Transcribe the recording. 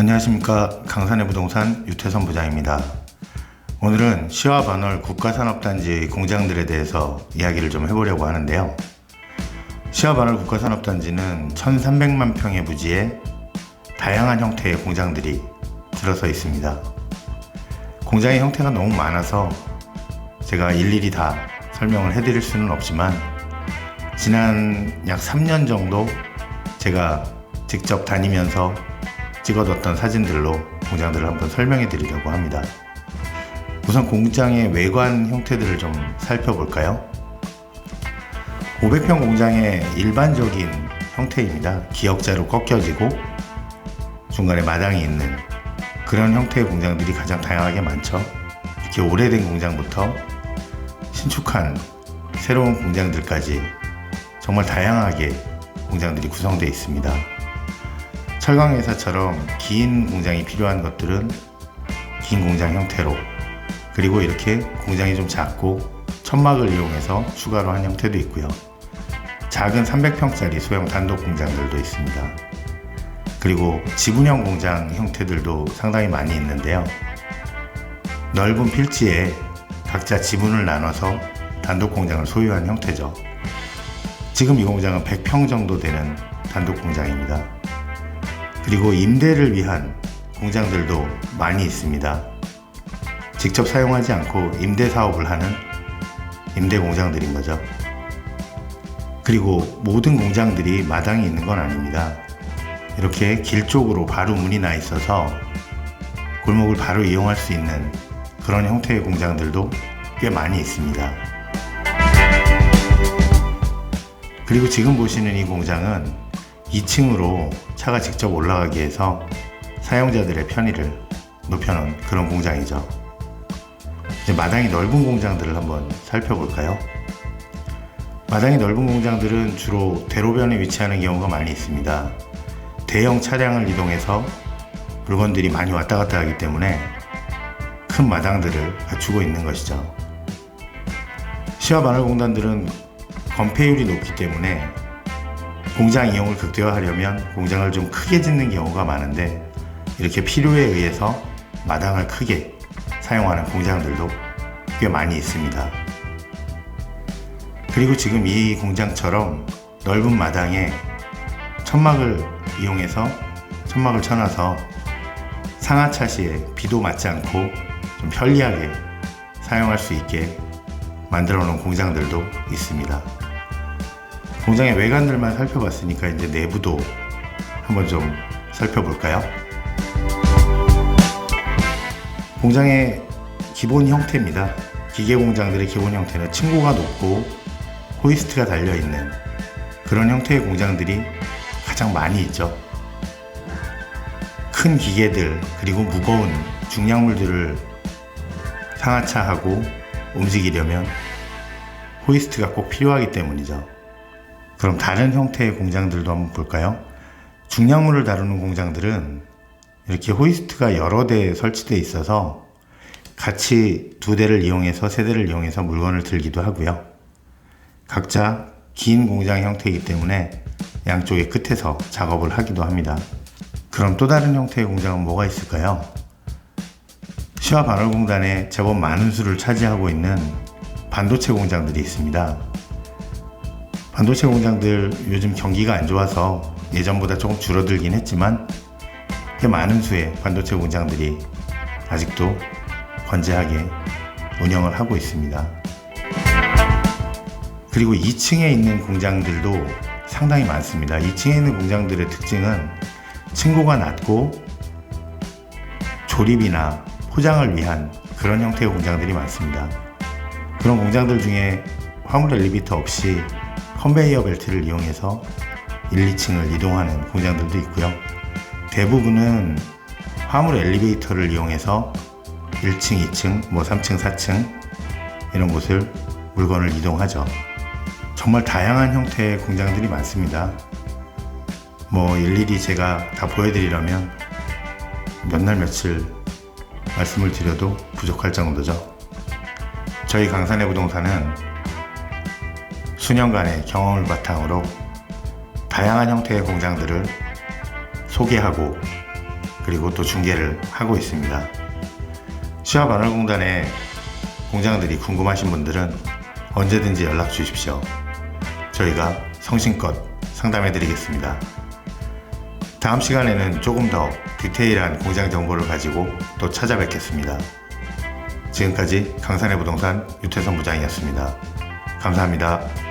안녕하십니까 강산의 부동산 유태선 부장입니다. 오늘은 시와 반월 국가산업단지 공장들에 대해서 이야기를 좀 해보려고 하는데요. 시와 반월 국가산업단지는 1,300만 평의 부지에 다양한 형태의 공장들이 들어서 있습니다. 공장의 형태가 너무 많아서 제가 일일이 다 설명을 해드릴 수는 없지만 지난 약 3년 정도 제가 직접 다니면서 찍어뒀던 사진들로 공장들을 한번 설명해 드리려고 합니다. 우선 공장의 외관 형태들을 좀 살펴볼까요? 500평 공장의 일반적인 형태입니다. 기역자로 꺾여지고 중간에 마당이 있는 그런 형태의 공장들이 가장 다양하게 많죠. 이렇게 오래된 공장부터 신축한 새로운 공장들까지 정말 다양하게 공장들이 구성되어 있습니다. 철강회사처럼 긴 공장이 필요한 것들은 긴 공장 형태로 그리고 이렇게 공장이 좀 작고 천막을 이용해서 추가로 한 형태도 있고요. 작은 300평짜리 소형 단독 공장들도 있습니다. 그리고 지분형 공장 형태들도 상당히 많이 있는데요. 넓은 필지에 각자 지분을 나눠서 단독 공장을 소유한 형태죠. 지금 이 공장은 100평 정도 되는 단독 공장입니다. 그리고 임대를 위한 공장들도 많이 있습니다. 직접 사용하지 않고 임대 사업을 하는 임대 공장들인 거죠. 그리고 모든 공장들이 마당이 있는 건 아닙니다. 이렇게 길 쪽으로 바로 문이 나 있어서 골목을 바로 이용할 수 있는 그런 형태의 공장들도 꽤 많이 있습니다. 그리고 지금 보시는 이 공장은 2층으로 차가 직접 올라가기 위해서 사용자들의 편의를 높여놓은 그런 공장이죠. 이제 마당이 넓은 공장들을 한번 살펴볼까요? 마당이 넓은 공장들은 주로 대로변에 위치하는 경우가 많이 있습니다. 대형 차량을 이동해서 물건들이 많이 왔다 갔다 하기 때문에 큰 마당들을 갖추고 있는 것이죠. 시와 반월 공단들은 건폐율이 높기 때문에 공장 이용을 극대화하려면 공장을 좀 크게 짓는 경우가 많은데 이렇게 필요에 의해서 마당을 크게 사용하는 공장들도 꽤 많이 있습니다. 그리고 지금 이 공장처럼 넓은 마당에 천막을 이용해서 천막을 쳐놔서 상하차 시에 비도 맞지 않고 좀 편리하게 사용할 수 있게 만들어 놓은 공장들도 있습니다. 공장의 외관들만 살펴봤으니까 이제 내부도 한번 좀 살펴볼까요? 공장의 기본 형태입니다. 기계 공장들의 기본 형태는 층고가 높고 호이스트가 달려 있는 그런 형태의 공장들이 가장 많이 있죠. 큰 기계들 그리고 무거운 중량물들을 상하차하고 움직이려면 호이스트가 꼭 필요하기 때문이죠. 그럼 다른 형태의 공장들도 한번 볼까요? 중량물을 다루는 공장들은 이렇게 호이스트가 여러 대 설치되어 있어서 같이 두 대를 이용해서 세 대를 이용해서 물건을 들기도 하고요. 각자 긴 공장 형태이기 때문에 양쪽의 끝에서 작업을 하기도 합니다. 그럼 또 다른 형태의 공장은 뭐가 있을까요? 시와 반월공단에 제법 많은 수를 차지하고 있는 반도체 공장들이 있습니다. 반도체 공장들 요즘 경기가 안 좋아서 예전보다 조금 줄어들긴 했지만 꽤 많은 수의 반도체 공장들이 아직도 건재하게 운영을 하고 있습니다. 그리고 2층에 있는 공장들도 상당히 많습니다. 2층에 있는 공장들의 특징은 층고가 낮고 조립이나 포장을 위한 그런 형태의 공장들이 많습니다. 그런 공장들 중에 화물 엘리베이터 없이 컨베이어 벨트를 이용해서 1, 2층을 이동하는 공장들도 있고요. 대부분은 화물 엘리베이터를 이용해서 1층, 2층, 뭐 3층, 4층 이런 곳을 물건을 이동하죠. 정말 다양한 형태의 공장들이 많습니다. 뭐 일일이 제가 다 보여드리려면 몇 날 며칠 말씀을 드려도 부족할 정도죠. 저희 강산의 부동산은 수년간의 경험을 바탕으로 다양한 형태의 공장들을 소개하고 그리고 또 중개를 하고 있습니다. 시화반월공단의 공장들이 궁금하신 분들은 언제든지 연락 주십시오. 저희가 성심껏 상담해 드리겠습니다. 다음 시간에는 조금 더 디테일한 공장 정보를 가지고 또 찾아뵙겠습니다. 지금까지 강산의 부동산 유태선 부장이었습니다. 감사합니다.